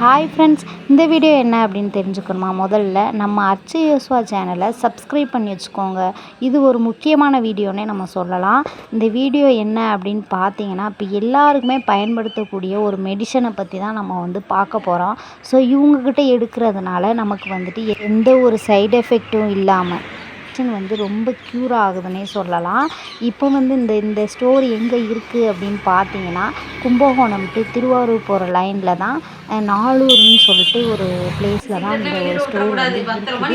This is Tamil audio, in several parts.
ஹாய் ஃப்ரெண்ட்ஸ் இந்த வீடியோ என்ன அப்படின்னு தெரிஞ்சுக்கணுமா? முதல்ல நம்ம அச்சு யோசுவா சேனலை சப்ஸ்கிரைப் பண்ணி வச்சுக்கோங்க. இது ஒரு முக்கியமான வீடியோனே நம்ம சொல்லலாம். இந்த வீடியோ என்ன அப்படின்னு பார்த்தீங்கன்னா இப்போ எல்லாருக்குமே பயன்படுத்தக்கூடிய ஒரு மெடிசனை பற்றி தான் நம்ம வந்து பார்க்க போகிறோம் ஸோ இவங்கக்கிட்ட எடுக்கிறதுனால நமக்கு வந்துட்டு எந்த ஒரு சைடு எஃபெக்ட்டும் இல்லாமல் இன்ஃபெக்ஷன் வந்து ரொம்ப க்யூர் ஆகுதுன்னே சொல்லலாம். இப்போ வந்து இந்த இந்த ஸ்டோர் எங்கே இருக்குது அப்படின்னு பார்த்தீங்கன்னா கும்பகோணம் டு திருவாரூர் போகிற லைனில் தான் நாலூர்னு சொல்லிட்டு ஒரு பிளேஸில் தான் இந்த ஒரு ஸ்டோர் வந்து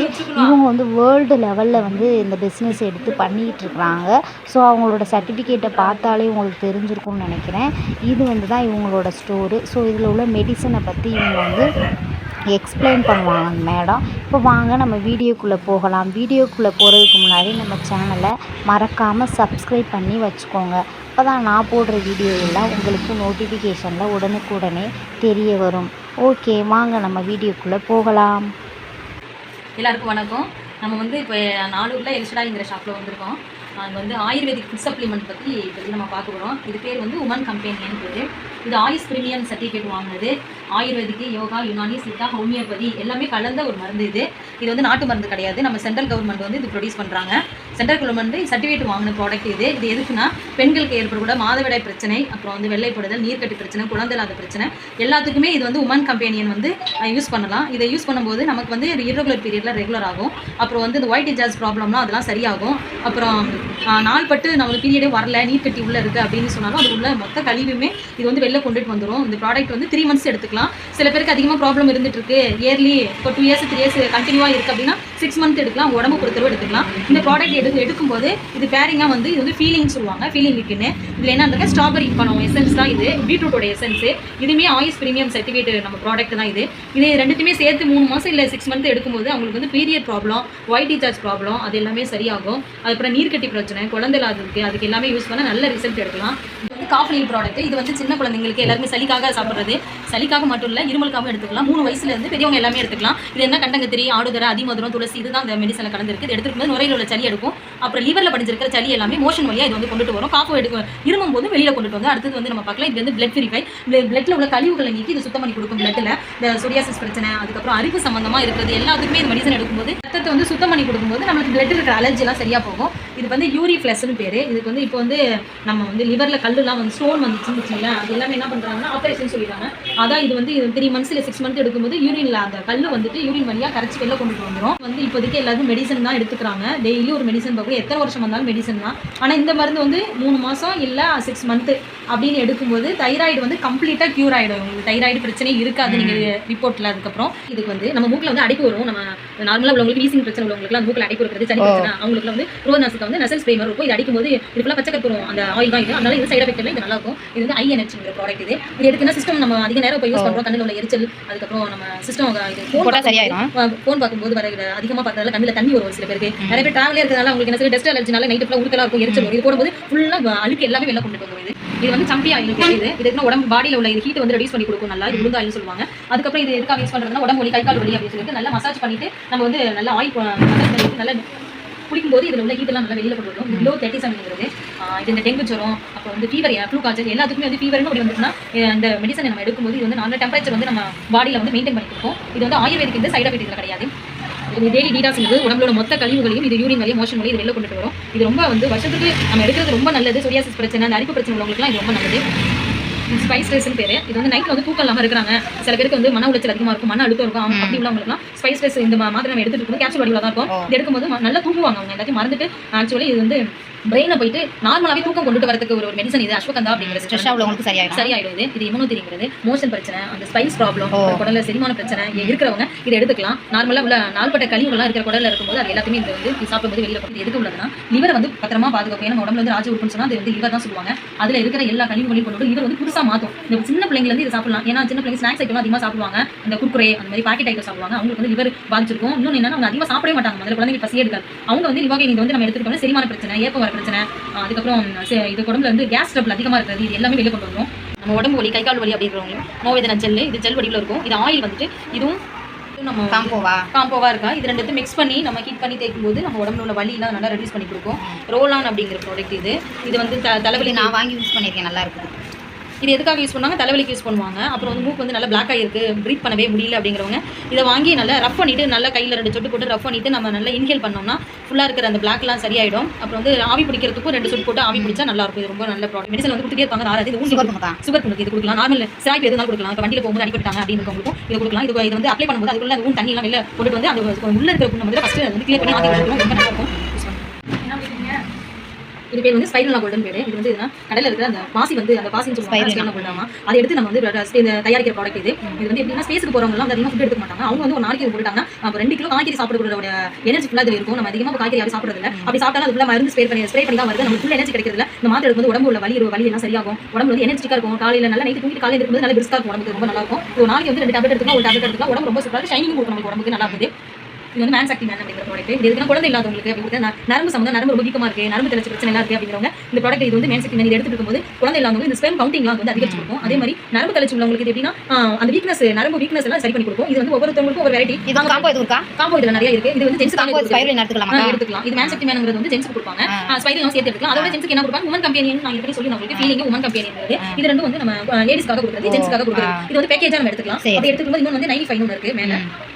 இருக்குது. இவங்க வந்து வேர்ல்டு லெவலில் வந்து இந்த பிஸ்னஸ் எடுத்து பண்ணிகிட்டு இருக்கிறாங்க ஸோ அவங்களோட சர்டிஃபிகேட்டை பார்த்தாலே உங்களுக்கு தெரிஞ்சிருக்கும்னு நினைக்கிறேன். இது வந்து தான் இவங்களோட ஸ்டோரு ஸோ இதில் உள்ள மெடிசனை பற்றி இவங்க வந்து எக்ஸ்பிளைன் பண்ணுவாங்க மேடம் இப்போ வாங்க நம்ம வீடியோக்குள்ளே போகலாம். வீடியோக்குள்ளே போகிறதுக்கு முன்னாடி நம்ம சேனலை மறக்காமல் சப்ஸ்கிரைப் பண்ணி வச்சுக்கோங்க. அப்போ தான் நான் போடுற வீடியோ எல்லாம் உங்களுக்கு நோட்டிஃபிகேஷனில் உடனுக்குடனே தெரிய வரும். ஓகே வாங்க நம்ம வீடியோக்குள்ளே போகலாம். எல்லாருக்கும் வணக்கம். நம்ம வந்து இப்போ நானூரில் எல்ஷடாங்கிற ஷாப்பில் வந்திருக்கோம். அங்கே வந்து ஆயுர்வேதிக் ஃபுட் சப்ளிமெண்ட் பற்றி இப்போ நம்ம பார்க்க போகிறோம் இது பேர் வந்து உமன் கம்பெனின்னு பேர் இது ஆயுஷ் பிரீமியம் சர்டிஃபிகேட் வாங்கினது. ஆயுர்வேதிக்கு யோகா யுனானி சித்தா ஹோமியோபதி எல்லாமே கலந்த ஒரு மருந்து இது. இது வந்து நாட்டு மருந்து கிடையாது. நம்ம சென்ட்ரல் கவர்மெண்ட் வந்து இது ப்ரொடியூஸ் பண்ணுறாங்க சென்ட்ரல் கவர்மெண்ட் சர்டிஃபிகேட் வாங்கின ப்ராடக்ட் இது. இது எதுக்குன்னா பெண்களுக்கு ஏற்படக்கூட மாதவிடாய் பிரச்சனை அப்புறம் வந்து வெள்ளைப்படுதல் நீர்க்கட்டி பிரச்சனை குழந்தை இல்லாத பிரச்சனை எல்லாத்துக்குமே இது வந்து உமன் கம்பெனியன் வந்து யூஸ் பண்ணலாம். இதை யூஸ் பண்ணும்போது நமக்கு வந்து இரகுலர் பீரியடில் ரெகுலர் ஆகும். அப்புறம் வந்து இந்த ஒயிட் ஜாஸ் ப்ராப்ளம்லாம் அதெல்லாம் சரியாகும். அப்புறம் நாள் நாள்பட்டு நம்மளுக்கு பீரியடே வரல நீர்க்கட்டி உள்ளே இருக்குது அப்படின்னு சொன்னாலும் அது உள்ள மொத்த கழிவுமே இது வந்து வெளில கொண்டுட்டு வந்துடும் இந்த ப்ராடக்ட் வந்து த்ரீ மந்த்ஸ் எடுத்துக்கலாம். சில பேருக்கு அதிகமாக ப்ராப்ளம் இருந்துட்டு இருக்கு இயர்லி இப்போ டூ இயர்ஸ் த்ரீ இயர்ஸ் கண்டினியூவாக இருக்குது அப்படின்னா சிக்ஸ் மந்த் எடுக்கலாம். உடம்பு பொறுத்தளவு எடுத்துக்கலாம். இந்த ப்ராடக்ட் எடுக்கும் எடுக்கும்போது இது பேரிங்காக வந்து இது வந்து ஃபீலிங் சொல்லுவாங்க ஃபீலிங் விக்குன்னு இதில் என்ன அந்த ஸ்ட்ராபெரி பழம் எசன்ஸ் தான் இது. பீட்ரூட்டோட எசன்ஸு இதுவுமே ஆயுஸ் பிரீமியம் சர்டிஃபிகேட் நம்ம ப்ராடக்ட் தான் இது. இது ரெண்டுத்தையுமே சேர்த்து மூணு மாதம் இல்லை சிக்ஸ் மந்த் எடுக்கும்போது அவங்களுக்கு வந்து period problem white discharge problem அது எல்லாமே சரியாகும். அதுக்கப்புறம் நீர்க்கட்டி பிரச்சனை குழந்தை இல்லாததுக்கு அதுக்கு எல்லாமே யூஸ் பண்ண நல்ல ரிசல்ட் எடுக்கலாம். இது வந்து காஃபி ப்ராடக்ட் இது வந்து சின்ன குழந்தைங்களுக்கு எல்லாருமே சளிக்காக சாப்பிட்றது. சளிக்காக மட்டும் இல்லை இருமலுக்காகவும் எடுத்துக்கலாம். மூணு வயசுல இருந்து பெரியவங்க எல்லாமே எடுத்துக்கலாம். இது என்ன கண்டங்கத்திரி ஆடுதர அதிமதுரம் துளசி இதுதான் இந்த மெடிசனில் கலந்துருக்கு. இது எடுத்துக்கும் போது நுரையில் உள்ள சளி எடுக்கும். அப்புறம் லிவரில் படிஞ்சிருக்கிற சளி எல்லாமே மோஷன் வழியாக இது வந்து கொண்டுட்டு வரும். காஃபோ எடுக்கும். இருமும் போது வெளியில் கொண்டுட்டு வந்து அடுத்தது வந்து நம்ம பார்க்கலாம். இது வந்து பிளட் பியூரிஃபை பிளட்ல உள்ள கழிவுகளை நீக்கி இது சுத்தம் பண்ணி கொடுக்கும் பிளட்ல இந்த சொரியாசிஸ் பிரச்சனை அதுக்கப்புறம் அரிப்பு சம்பந்தமாக இருக்கிறது எல்லாத்துக்குமே இந்த மெடிசன் எடுக்கும்போது ரத்தத்தை வந்து சுத்தம் பண்ணி கொடுக்கும்போது நம்மளுக்கு பிளட் இருக்கிற அலர்ஜிலாம் எல்லாம் போகும். இது வந்து யூரி ஃபிளஸ்னு பேர். இதுக்கு வந்து இப்போ வந்து நம்ம வந்து லிவரில் கல்லுலாம் வந்து ஸ்டோன் வந்துச்சுன்னு வச்சுங்களேன் அது எல்லாமே என்ன பண்ணுறாங்கன்னா ஆப்ரேஷன் சொல்லிடுறாங்க. அதான் இது வந்து த்ரீ மந்த்ஸ் இல்லை சிக்ஸ் மந்த் எடுக்கும்போது யூரின்ல அந்த கல்லு வந்துட்டு யூரின் வழியா கரைச்சி வெளில கொண்டுட்டு வந்துடும் வந்து இப்போதைக்கு எல்லாரும் மெடிசன் தான் எடுத்துக்கிறாங்க. டெய்லி ஒரு மெடிசன் பார்க்கும் எத்தனை வருஷம் வந்தாலும் மெடிசன் தான். ஆனா இந்த மருந்து வந்து மூணு மாசம் இல்ல சிக்ஸ் மந்த் அப்படின்னு எடுக்கும்போது தைராய்டு வந்து கம்ப்ளீட்டா கியூர் ஆயிடும். உங்களுக்கு தைராய்டு பிரச்சனை இருக்காது நீங்க ரிப்போர்ட்ல அதுக்கப்புறம். இதுக்கு வந்து நம்ம மூக்குல வந்து அடைப்பு வரும். நம்ம நார்மலா உள்ளவங்களுக்கு வீசிங் பிரச்சனை உள்ளவங்களுக்கு மூக்குல அடைப்பு இருக்கிறது சளி பிரச்சனை அவங்களுக்கு வந்து ரோனாசுக்கு வந்து நசல் ஸ்ப்ரே மாதிரி இருக்கும். இது அடிக்கும்போது இது ஃபுல்லாக பச்சை கற்பூரம் அந்த ஆயில் தான் இது. அதனால இது சைடு எஃபெக்ட் இது நல்லா இருக்கும் இது வந்து ஐ எனர்ஜிங்கிற ப்ராடக்ட் இது. இது எதுக்குன்னா சிஸ்டம் நம்ம அதிக நேரம் இப்போ யூஸ் பண்றோம் கண்ணில் உள்ள எரிச்சல் அதுக்கப்புறம் நம்ம சிஸ்டம் இது போட்டா சரியாயிரும். ஃபோன் பார்க்கும்போது வர அதிகமாக பார்த்ததால கண்ணில் தண்ணி வரும் சில பேருக்கு. நிறைய பேர் டிராவலே இருக்கிறதால உங்களுக்கு என்ன டஸ்ட் அலர்ஜினால நைட்டு ஃபுல்லாக இருக்கும் எரிச்சல் வரும். இது போடும்போது ஃபுல்லாக அழுக்கு எல்லாமே வெளில கொண்டு வந்துடும் இது. இது வந்து சம்பி ஆயில் இது. இதுக்கு உடம்பு பாடியில் உள்ள இது ஹீட் வந்து ரெடியூஸ் பண்ணி கொடுக்கும். நல்லா இது உளுந்து ஆயில் சொல்லுவாங்க. அதுக்கப்புறம் இது எதுக்காக யூஸ் பண்ணுறதுனா உடம்பு வலி கை கால் வலி அப்படின்னு சொல்லிட்டு நல்லா மசாஜ் பண்ணிட்டு நம்ம வந்து நல்லா ஆயில் மசாஜ் பண்ணிட்டு நல்லா குளிக்கும்போது இதில் உள்ள ஹீட்டெல்லாம் நல்லா வெளியில் கொண்டு வரும் இவ்வளோ தேர்ட்டி செவன்ங்கிறது இது இந்த டெங்கு ஜுரம் அப்புறம் வந்து ஃபீவர் ஃப்ளூ காய்ச்சல் எல்லாத்துக்குமே வந்து ஃபீவர்னு அப்படி வந்துச்சுன்னா இந்த மெடிசனை நம்ம எடுக்கும்போது இது வந்து நார்மல் டெம்பரேச்சர் வந்து நம்ம பாடியில் வந்து மெயின்டைன் பண்ணி இது வந்து ஆயுர்வேதிக் இந்த சைட் எஃபெக்ட் இதில் கிடையாது. இது டெய்லி டீடாக்ஸ் உடம்போட மொத்த கழிவுகளையும் இது யூரின் வழியும் மோஷன் வழியும் இது வெளில கொண்டுட்டு வரும். இது ரொம்ப வந்து வருஷத்துக்கு நம்ம எடுக்கிறது ரொம்ப நல்லது. சொரியாசிஸ் பிரச்சனை அந்த அரிப்பு பிரச்சனை உள்ளவங்களுக்குலாம் இது ரொம்ப நல்லது. ஸ்பைஸ் ரேஸ்னு பேர். இது வந்து நைட்டில் வந்து தூக்கம் இல்லாமல் இருக்கிறாங்க. சில பேருக்கு வந்து மன உளைச்சல் அதிகமாக இருக்கும் மன அழுத்தம் இருக்கும். அவங்க அப்படி உள்ளவங்களுக்குலாம் ஸ்பைஸ் ரேஸ் இந்த மா- மாத்திரை நம்ம எடுத்துட்டு இருக்கும்போது கேப்சூல் வடிவில் தான் இருக்கும் இது எடுக்கும்போது நல்லா தூங்குவாங்க அவங்க. எல்லாத்தையும் மறந்துட்டு ஆக்சுவலி இது வந்து பிரெயினை போயிட்டு நார்மலாகவே தூக்கம் கொண்டுட்டு வரதுக்கு ஒரு ஒரு மெடிசன் இது அஸ்வகந்தா அப்படிங்கிற ஸ்ட்ரெஸ்ஸாக உள்ளவங்களுக்கு சரியாயிடும். சரியாயிடும் இது இது இம்யூனோதெரிங்கிறது மோஷன் பிரச்சனை அந்த ஸ்பைஸ் ப்ராப்ளம் குடல்ல செரிமான பிரச்சனை இருக்கிறவங்க இதை எடுத்துக்கலாம். நார்மலா உள்ள நாள்பட்ட கழிவுகள்லாம் இருக்கிற குடல்ல இருக்கும்போது அது எல்லாத்தையுமே இந்த வந்து இது சாப்பிடும்போது வெளியில போகுது எதுக்கு உள்ளதுன்னா லிவரை வந்து பத்திரமா பாதுகாக்கும். ஏன்னா நம்ம உடம்புல வந்து ராஜ உறுப்புன்னு சொன்னா அது வந்து லிவர் தான் சொல்லுவாங்க. அதுல இருக்கிற எல்லா கழிவுகளையும் கொண்டு லிவர் வந்து புதுசா மாத்தும். இந்த சின்ன பிள்ளைங்க வந்து இதை சாப்பிடலாம். ஏன்னா சின்ன பிள்ளைங்க ஸ்நாக்ஸ் ஐட்டம் அதிகமா சாப்பிடுவாங்க. இந்த குர்குரே அந்த மாதிரி பாக்கெட் ஐட்டம் சாப்பிடுவாங்க. அவங்களுக்கு வந்து லிவர் பாதிச்சிருக்கும். இன்னொன்று என்னன்னா அவங்க அதிகமாக சாப்பிடவே மாட்டாங்க. முதல்ல குழந்தைங்க பசி எடுக்காது. அவங்க வந்து லிவாக இது வந்து நம்ம எடுத்துக்கிட்டோம்னா செரிமான பிரச்சனை ஏப்பம் வர பிரச்சனை. அதுக்கப்புறம் இது உடம்புல வந்து கேஸ் ட்ரபிள் அதிகமாக இருக்கிறது இது எல்லாமே வெளியே கொண்டு வரும் நம்ம உடம்பு வலி கை கால் வலி அப்படிங்கிறவங்களும் நோவேதன ஜெல் இது ஜெல் வடிவில் இருக்கும். இது ஆயில் வந்துட்டு இதுவும் நம்ம காம்போவா? காம்போவாக இருக்கா? இது ரெண்டுத்தையும் மிக்ஸ் பண்ணி நம்ம ஹீட் பண்ணி தேய்க்கும் போது நம்ம உடம்புல உள்ள வலியெல்லாம் நல்லா ரெடியூஸ் பண்ணி கொடுக்கும். ரோலான் அப்படிங்கிற ப்ராடக்ட் இது. இது வந்து த தலைவலி நான் வாங்கி யூஸ் பண்ணியிருக்கேன் நல்லா இருக்குது. இது எதுக்காக யூஸ் பண்ணுவாங்க? தலைவலிக்கு யூஸ் பண்ணுவாங்க. அப்புறம் வந்து மூக்கு வந்து நல்லா பிளாக் ஆகிருக்கு ப்ரீத் பண்ணவே முடியல அப்படிங்கிறவங்க இதை வாங்கி நல்லா ரஃப் பண்ணிட்டு நல்லா கையில் ரெண்டு சொட்டு போட்டு ரஃப் பண்ணிட்டு நம்ம நல்லா இன்ஹேல் பண்ணோம்னா ஃபுல்லாக இருக்கிற அந்த பிளாக்லாம் சரியாயிடும். அப்புறம் வந்து ஆவி பிடிக்கிறதுக்கும் ரெண்டு சொட்டு போட்டு ஆவி பிடிச்சா நல்லா இருக்கும். இது ரொம்ப நல்ல ப்ராடக்ட் மெடிசன் வந்து கொடுத்துட்டே இருப்பாங்க. ஆறாது இது சுகர் சுகர் பொண்ணுக்கு இது கொடுக்கலாம். நார்மல் சிராய்ப்பு எதுனாலும் கொடுக்கலாம். இப்போ வண்டியில் போகும்போது அடிப்பட்டாங்க அப்படின்னு இது கொடுக்கலாம். இது இது வந்து அப்ளை பண்ணும்போது அதுக்குள்ள அந்த ஊன் தண்ணி எல்லாம் வெளில போட்டுட்டு வந்து அந்த உள்ள இருக்கிற வந்து ஃபஸ்ட்டு வந்து கிளியர் பண்ணி ஆற்றி கொடுக்கும் ரொம்ப நல்லா இருக்கும். இது பேர் வந்து ஸ்பைரல் கோல்டன் பேர் இது வந்து கடலில் இருக்கிற அந்த பாசி வந்து அந்த பாசின்னு சொல்லுவாங்க. கோல்டாமா அதை எடுத்து நம்ம வந்து தயாரிக்கிற ப்ராடக்ட் இது. இது வந்து எப்படின்னா ஸ்பேஸுக்கு போறவங்க எல்லாம் அதிகமாக ஃபுட் எடுக்க மாட்டாங்க. அவங்க வந்து ஒரு நாளைக்கு அப்போ ரெண்டு கிலோ காய்கறி சாப்பிடக்கூடிய எனர்ஜி ஃபுல்லாக இது இருக்கும். நம்ம அதிகமாக காய்கறி யாரும் சாப்பிடுறது இல்ல அப்படி சாப்பிட்டாலும் அதுக்குள்ள மருந்து ஸ்ப்ரே பண்ணி ஸ்ப்ரே பண்ணி தான் வருது. நமக்கு ஃபுல் எனர்ஜி கிடைக்கிறதுல இந்த மாத்திரை எடுக்கும்போது உடம்பு உள்ள வலி வலி எல்லாம் சரியாகும். உடம்பு வந்து எனர்ஜிக்கா இருக்கும். காலையில நல்லா நைட்டு தூங்கிட்டு காலையில இருக்கும்போது நல்ல பிரிஸ்கா இருக்கும். உடம்புக்கு ரொம்ப நல்லா இருக்கும். ஒரு நாளைக்கு வந்து ரெண்டு டேப்லெட் எடுத்துக்கலாம். ஒரு டேப்லெட் எடுத்துக்கலாம். உடம்பு ரொம்ப சூப்பராக ஷைனிங் கொடுக்கும் நமக்கு உடம்புக்கு. நல்லா இருக்குது. இது வந்து மேன் சக்தி மேன் அப்படிங்கிற ப்ராடக்ட் இது எதுக்குன்னா குழந்தை இல்லாதவங்களுக்கு அப்படி ந- நரம்பு சம்பந்தம் நரம்பு ரொம்ப வீக்கமா இருக்கு நரம்பு தெளிச்சு பிரச்சனை எல்லாம் இருக்கு அப்படிங்கிறவங்க இந்த ப்ராடக்ட் இது வந்து மேன் சக்தி மேன் இது எடுத்துட்டு இருக்கும்போது குழந்தை இல்லாதவங்க இந்த ஸ்பெம் கவுண்டிங்லாம் வந்து அதிகரிச்சு கொடுக்கும். அதே மாதிரி நரம்பு தெளிச்சு உள்ளவங்களுக்கு இது எப்படின்னா அந்த வீக்னஸ் நரம்பு வீக்னஸ் எல்லாம் சரி பண்ணி கொடுக்கும். இது வந்து ஒவ்வொருத்தவங்களுக்கும் ஒரு வெரைட்டி இது காம்போ இது இருக்கா? காம்போ இதுல நிறைய இருக்கு. இது வந்து ஜென்ஸ் காம்போ ஸ்பைரல் எடுத்துக்கலாமா. எடுத்துக்கலாம்? இது மேன் சக்தி மேனுங்கிறது வந்து ஜென்ஸ்க்கு கொடுப்பாங்க. ஆ. ஸ்பைரலும் சேர்த்து எடுத்துக்கலாம். அதோட ஜென்ஸ்க்கு என்ன கொடுப்பாங்க? உமன் கம்பெனி நான் எப்படி சொல்லி உங்களுக்கு. ஃபீலிங் உமன் கம்பெனி இது ரெண்டும் வந்து நம்ம லேடிஸ்க்காக கொடுக்குறது ஜென்ஸ்க்காக கொடுக்குறது. இது வந்து பேக்கேஜா நம்ம எடுத்துக்கலாம். சரி. அப்படி எடுத்துக்கும்போது இன்னொன்று வந்து நைன்டி ஃபைவ் ஒன்று இருக்கு மேல. ம்.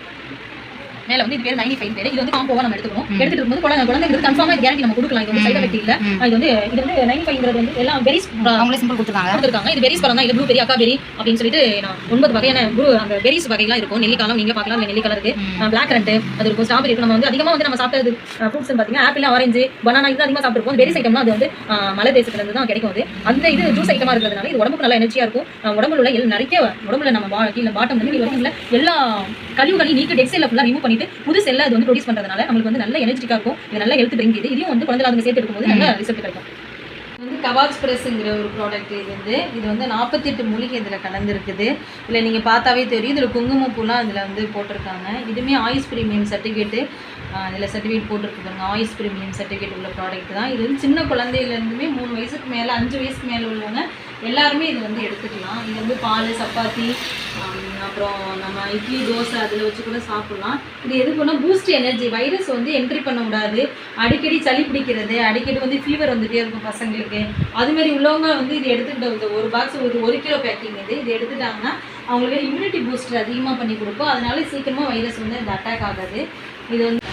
மேல வந்து இது பேர் நைன்டி ஃபைவ் பேர். இது வந்து காம்போவா நம்ம எடுத்துக்கணும். எடுத்துட்டு இருக்கும்போது குழந்தை குழந்தைங்களுக்கு கன்ஃபார்மா கேரண்டி நம்ம கொடுக்கலாம். இது வந்து சைட் எஃபெக்ட் இல்ல. இது வந்து இது வந்து நைன்டி ஃபைவ்ங்கிறது வந்து எல்லாம் பெரிஸ் அவங்களே சிம்பிள் கொடுத்துருக்காங்க. கொடுத்துருக்காங்க. இது பெரிஸ் பழம் தான் இது ப்ளூ பெரி அக்கா பெரி அப்படின்னு சொல்லிட்டு நான் ஒன்பது வகையான ப்ளூ அந்த பெரிஸ் வகைலாம் இருக்கும். நெல்லிக்காலம் நீங்க பார்க்கலாம். அந்த நெல்லிக்காலம் இருக்கு. பிளாக் கரண்ட் அது இருக்கும். ஸ்ட்ராபெரி இருக்கும். நம்ம வந்து அதிகமாக வந்து நம்ம சாப்பிட்டது ஃப்ரூட்ஸ் பார்த்தீங்கன்னா ஆப்பிள் ஆரஞ்சு பனானா இது அதிகமாக சாப்பிட்டுருப்போம். பெரிஸ் ஐட்டம்லாம் அது வந்து மலை தேசத்துல இருந்து தான் கிடைக்கும் அது. அந்த இது ஜூஸ் ஐட்டமா இருக்கிறதுனால இது உடம்புக்கு நல்லா எனர்ஜியா இருக்கும். உடம்புல உள்ள நிறைய உடம்புல நம்ம பா- கீழே பாட்டம் வந்து எல்லா கழிவுகளையும் நீக்கி டெக்ஸ்டைல ஃபுல்லாக ரிமூவ் பண்ணிட்டு புது செல்ல அது வந்து ப்ரொடியூஸ் பண்றதுனால நம்மளுக்கு வந்து நல்ல எனர்ஜிக்கா இருக்கும். இது நல்ல ஹெல்த் ட்ரிங்க் இது. இதையும் வந்து குழந்தை அதுங்க சேர்த்து எடுக்கும்போது நல்ல ரிசல்ட் கிடைக்கும். வந்து கவாச் பிரஸ்ங்கிற ஒரு ப்ராடக்ட் இது வந்து. இது வந்து நாற்பத்தெட்டு மூலிகை இதில் கலந்துருக்குது. இதில் நீங்கள் பார்த்தாவே தெரியும். இதில் குங்குமப்பூலாம் இதில் வந்து போட்டிருக்காங்க. இதுவுமே ஆயுஷ் ப்ரீமியம் சர்டிஃபிகேட்டு இதில் சர்டிஃபிகேட் போட்டிருக்கு பாருங்க. ஆயுஷ் ப்ரீமியம் சர்டிஃபிகேட் உள்ள ப்ராடக்ட் தான். இது வந்து சின்ன குழந்தையிலேருந்துமே மூணு வயசுக்கு மேலே அஞ்சு வயசுக்கு மேலே உள்ளவங்க எல்லாருமே இது வந்து எடுத்துக்கலாம். இது வந்து பால் சப்பாத்தி அப்புறம் நம்ம இட்லி தோசை அதில் வச்சு கூட சாப்பிட்லாம். இது எதுக்குன்னா பூஸ்ட் எனர்ஜி வைரஸ் வந்து என்ட்ரி பண்ண விடாது. அடிக்கடி சளி பிடிக்கிறது அடிக்கடி வந்து ஃபீவர் வந்துகிட்டே இருக்கும் பசங்களுக்கு. அதுமாதிரி உள்ளவங்க வந்து இது எடுத்துக்கிட்ட ஒரு பாக்ஸ் ஒரு ஒரு கிலோ பேக்கிங் இது இது எடுத்துட்டாங்கன்னா அவங்களுக்கு இம்யூனிட்டி பூஸ்டர் அதிகமாக பண்ணி கொடுக்கும். அதனால சீக்கிரமாக வைரஸ் வந்து இந்த அட்டாக் ஆகாது. இது வந்து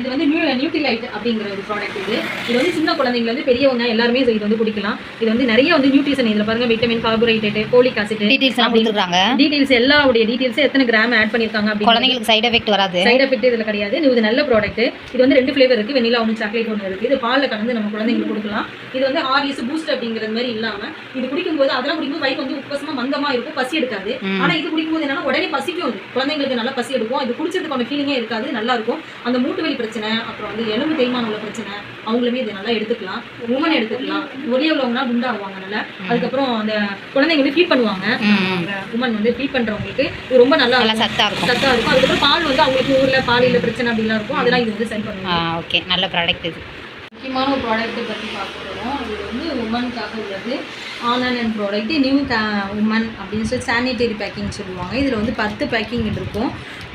இது வந்து நியூ நியூட்ரிலைட் அப்படிங்கிற ஒரு ப்ராடக்ட் இது. இது வந்து சின்ன குழந்தைங்க வந்து பெரியவங்க எல்லாருமே இது வந்து குடிக்கலாம். இது வந்து நிறைய வந்து நியூட்ரிஷன் இதில் பாருங்க விட்டமின் கார்போஹைட்ரேட் போலிக் ஆசிட் எல்லாம் கொடுத்துருக்காங்க டீடைல்ஸ் எல்லாவுடைய டீடைல்ஸ் எத்தனை கிராம் ஆட் பண்ணியிருக்காங்க அப்படின்னு குழந்தைங்களுக்கு சைடு எஃபெக்ட் வராது. சைடு எஃபெக்ட் இதில் கிடையாது. இது நல்ல ப்ராடக்ட் இது வந்து ரெண்டு ஃப்ளேவர் இருக்கு. வெனிலா ஒன்று சாக்லேட் ஒன்று இருக்கு. இது பாலில் கலந்து நம்ம குழந்தைங்களுக்கு கொடுக்கலாம். இது வந்து ஆர்இஸ் பூஸ்ட் அப்படிங்கிறது மாதிரி இல்லாம இது குடிக்கும்போது அதெல்லாம் குடிக்கும்போது வயிறு வந்து உப்பசமா மந்தமா இருக்கும். பசி எடுக்காது. ம். ஆனா இது குடிக்கும்போது என்னன்னா உடனே பசிக்கும். குழந்தைங்களுக்கு நல்லா பசி எடுக்கும். இது குடிச்சதுக்கான ஃபீலிங்கே இருக்காது. நல்லா இருக்கும். அந்த மூட்டு வலி பிரச்சனை அப்புறம் வந்து எலும்பு தேய்மானம் உள்ள பிரச்சனை அவங்களுமே இதை நல்லா எடுத்துக்கலாம். உமன் எடுத்துக்கலாம். ஒரே உள்ளவங்கன்னா குண்டாகுவாங்க நல்லா. அதுக்கப்புறம் அந்த குழந்தைங்க ஃபீட் பண்ணுவாங்க. உமன் வந்து ஃபீட் பண்றவங்களுக்கு இது ரொம்ப நல்லா நல்லா சத்தா இருக்கும். சத்தா இருக்கும். அதுக்கப்புறம் பால் வந்து அவங்களுக்கு ஊர்ல பாலியல பிரச்சனை அப்படிலாம் இருக்கும். அதெல்லாம் இது வந்து சரி ஆ பண்ணுவோம் ஓகே நல்ல ப்ராடக்ட் இது. முக்கியமான ஒரு ப்ராடக்ட்டை பற்றி பார்க்க போகிறோம் இது வந்து உமனுக்காக உள்ளது. ஆனன் அண்ட் ப்ராடக்ட் நியூ உமன் அப்படின்னு சொல்லி சானிடரி பேக்கிங் சொல்லுவாங்க. இதில் வந்து பத்து பேக்கிங் இருக்கும்.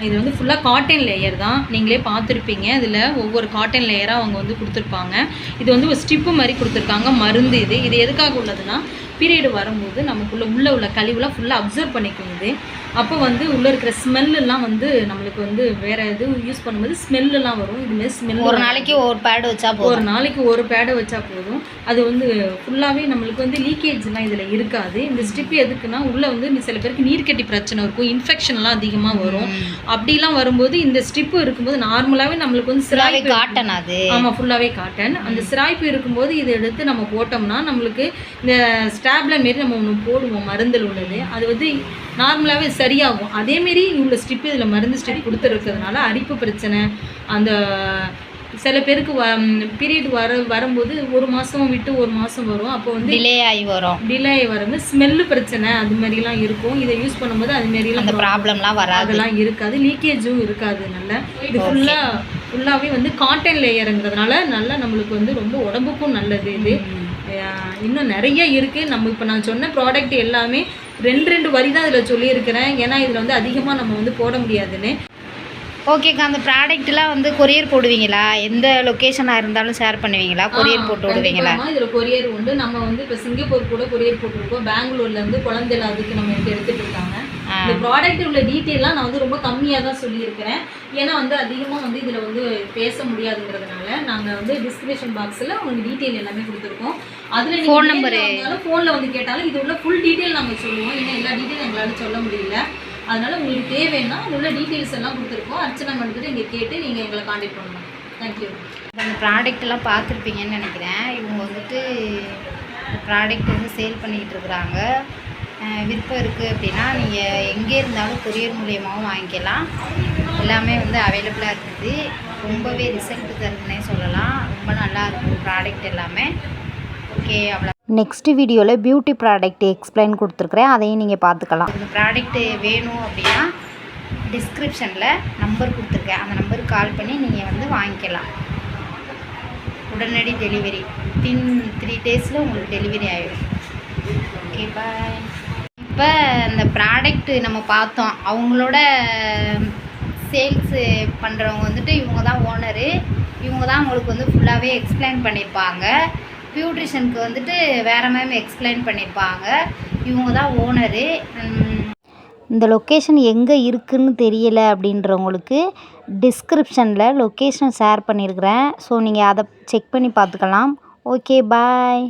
இது வந்து ஃபுல்லாக காட்டன் லேயர் தான். நீங்களே பார்த்துருப்பீங்க. இதில் ஒவ்வொரு காட்டன் லேயராக அவங்க வந்து கொடுத்துருப்பாங்க. இது வந்து ஒரு ஸ்டிப்பு மாதிரி கொடுத்துருக்காங்க. மருந்து இது. இது எதுக்காக உள்ளதுன்னா பீரியடு வரும்போது நமக்குள்ளே உள்ள உள்ள கழிவுலாம் ஃபுல்லாக அப்சர்வ் பண்ணிக்கும் இது. அப்போ வந்து உள்ளே இருக்கிற ஸ்மெல்லாம் வந்து நம்மளுக்கு வந்து வேற இது யூஸ் பண்ணும்போது ஸ்மெல்லாம் வரும். இதுமாதிரி ஸ்மெல் ஒரு நாளைக்கு ஒரு பேட் வச்சா ஒரு போதும் நாளைக்கு ஒரு பேடை வச்சா போதும். அது வந்து ஃபுல்லாகவே நம்மளுக்கு வந்து லீக்கேஜ்லாம் இதில் இருக்காது. இந்த ஸ்ட்ரிப் எதுக்குன்னா உள்ளே வந்து இந்த சில பேருக்கு நீர்க்கட்டி பிரச்சனை இருக்கும். இன்ஃபெக்ஷன்லாம் அதிகமாக வரும். அப்படிலாம் வரும்போது இந்த ஸ்ட்ரிப்பு இருக்கும்போது நார்மலாகவே நம்மளுக்கு வந்து சிராய்ப்பு காட்டன் அது. ஆமாம் ஃபுல்லாகவே காட்டன் அந்த சிராய்ப்பு இருக்கும்போது இதை எடுத்து நம்ம போட்டோம்னா நம்மளுக்கு இந்த ஸ்டாப்லர் மாரி நம்ம ஒன்று போடுவோம் மருந்தில் உள்ளது. அது வந்து நார்மலாகவே சரியாகும். அதேமாரி உள்ள ஸ்ட்ரிப் இதில் மருந்து ஸ்ட்ரிப் கொடுத்துருக்கிறதுனால அரிப்பு பிரச்சனை அந்த சில பேருக்கு வ பீரியட் வர வரும்போது ஒரு மாதம் விட்டு ஒரு மாதம் வரும். அப்போ வந்து டிலே ஆகி வரும். டிலே வரும்போது ஸ்மெல்லு பிரச்சனை அது மாதிரிலாம் இருக்கும். இதை யூஸ் பண்ணும்போது அது மாதிரிலாம் அந்த ப்ராப்ளம்லாம் வராது. அதெல்லாம் இருக்காது. லீக்கேஜும் இருக்காது நல்லா. இது ஃபுல்லாக ஃபுல்லாகவே வந்து காட்டன் லேயருங்கிறதுனால நல்லா நம்மளுக்கு வந்து ரொம்ப உடம்புக்கும் நல்லது இது. இன்னும் நிறைய இருக்குது நம்ம இப்போ நான் சொன்ன ப்ராடக்ட் எல்லாமே ரெண்டு ரெண்டு வரி தான் இதில் சொல்லியிருக்கிறேன். ஏன்னா இதில் வந்து அதிகமாக நம்ம வந்து போட முடியாதுன்னு. ஓகேக்கா அந்த ப்ராடக்ட்லாம் வந்து கொரியர் போடுவீங்களா? எந்த லொக்கேஷனாக இருந்தாலும் ஷேர் பண்ணுவீங்களா? கொரியர் போட்டு விடுவீங்களா? இதுல கொரியர் உண்டு. நம்ம வந்து இப்போ சிங்கப்பூர் கூட கொரியர் போட்டிருக்கோம். பெங்களூர்ல இருந்து குழந்தைல அதுக்கு நம்ம எடுத்து எடுத்துட்டு இருக்காங்க. இந்த ப்ராடக்ட் உள்ள டீட்டெயிலாம் நான் வந்து ரொம்ப கம்மியாக தான் சொல்லியிருக்கிறேன். ஏன்னா வந்து அதிகமாக வந்து இதில் வந்து பேச முடியாதுங்கிறதுனால நாங்கள் வந்து டிஸ்கிரிப்ஷன் பாக்ஸில் உங்களுக்கு டீட்டெயில் எல்லாமே கொடுத்துருக்கோம். அதில் Phone number. ஃபோனில் வந்து கேட்டாலும் இது உள்ள ஃபுல் டீட்டெயில் நாங்கள் சொல்லுவோம். ஏன்னா எல்லா டீட்டெயிலும் எங்களால் சொல்ல முடியல. அதனால உங்களுக்கு தேவைன்னா உள்ள டீட்டெயில்ஸ் எல்லாம் கொடுத்துருக்கோம். அர்ச்சனா வந்துட்டு இங்கே கேட்டு நீங்கள் எங்களை காண்டாக்ட் பண்ணலாம் தேங்க்யூ அந்த ப்ராடக்ட்லாம் பார்த்துருப்பீங்கன்னு நினைக்கிறேன். இவங்க வந்துட்டு ப்ராடக்ட் வந்து சேல் பண்ணிக்கிட்டு இருக்கிறாங்க. விருப்பம் இருக்குது அப்படின்னா நீங்கள் எங்கே இருந்தாலும் கொரியர் மூலியமாகவும் வாங்கிக்கலாம். எல்லாமே வந்து அவைலபிளாக இருக்குது. ரொம்பவே ரிசல்ட் தருதுன்னே சொல்லலாம். ரொம்ப நல்லா இருக்கும் ப்ராடக்ட் எல்லாமே. ஓகே அவ்வளோ. நெக்ஸ்ட் வீடியோவில் பியூட்டி ப்ராடக்ட் எக்ஸ்பிளைன் கொடுத்துருக்குறேன். அதையும் நீங்கள் பார்த்துக்கலாம். இந்த ப்ராடக்ட்டு வேணும் அப்படின்னா டிஸ்கிரிப்ஷனில் நம்பர் கொடுத்துருக்கேன். அந்த நம்பருக்கு கால் பண்ணி நீங்கள் வந்து வாங்கிக்கலாம். உடனடி டெலிவரி வித்தின் த்ரீ டேஸில் உங்களுக்கு டெலிவரி ஆகிடும் ஓகே பாய் இப்போ அந்த ப்ராடக்ட்டு நம்ம பார்த்தோம். அவங்களோட சேல்ஸு பண்ணுறவங்க வந்துட்டு இவங்க தான் ஓனரு இவங்க தான் உங்களுக்கு வந்து ஃபுல்லாகவே எக்ஸ்பிளைன் பண்ணியிருப்பாங்க பியூட்ரிஷனுக்கு வந்துட்டு வேறு மேம் எக்ஸ்பிளைன் பண்ணியிருப்பாங்க இவங்க தான் ஓனரு இந்த லொக்கேஷன் எங்கே இருக்குதுன்னு தெரியல அப்படின்றவங்களுக்கு டிஸ்கிரிப்ஷனில் லொக்கேஷன் ஷேர் பண்ணியிருக்கிறேன் ஸோ நீங்கள் அதை செக் பண்ணி பார்த்துக்கலாம். Okay bye